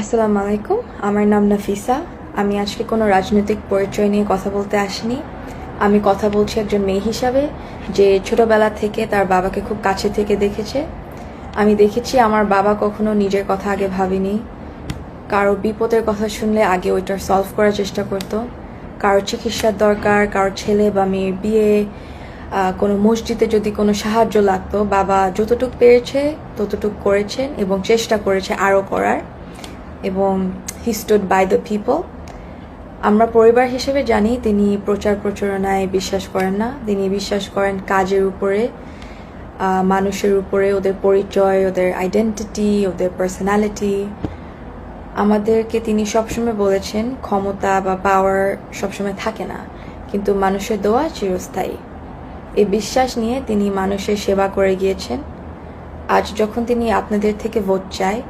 আসসালামু আলাইকুম। আমার নাম নাফিসা। আমি আজকে কোনো রাজনৈতিক পরিচয় নিয়ে কথা বলতে আসিনি। আমি কথা বলছি একজন মেয়ে হিসাবে, যে ছোটবেলা থেকে তার বাবাকে খুব কাছে থেকে দেখেছে। আমি দেখেছি আমার বাবা কখনো নিজের কথা আগে ভাবিনি। কারও বিপদের কথা শুনলে আগে ওইটার সলভ করার চেষ্টা করতো। কারও চিকিৎসার দরকার, কারও ছেলে বা মেয়ের বিয়ে কোনো মসজিদে যদি কোনো সাহায্য লাগতো, বাবা যতটুক পেরেছে ততটুক করেছেন এবং চেষ্টা করেছে আরও করার। এবং he stood by the people আমরা পরিবার হিসেবে জানি তিনি প্রচার প্রচারণায় বিশ্বাস করেন না। তিনি বিশ্বাস করেন কাজের উপরে মানুষের উপরে, ওদের পরিচয়, ওদের আইডেন্টিটি ওদের পার্সোনালিটি আমাদেরকে তিনি সবসময় বলেছেন, ক্ষমতা বা পাওয়ার সবসময় থাকে না, কিন্তু মানুষের দোয়া চিরস্থায়ী। এই বিশ্বাস নিয়ে তিনি মানুষের সেবা করে গিয়েছেন। আজ যখন তিনি আপনাদের থেকে ভোট চায়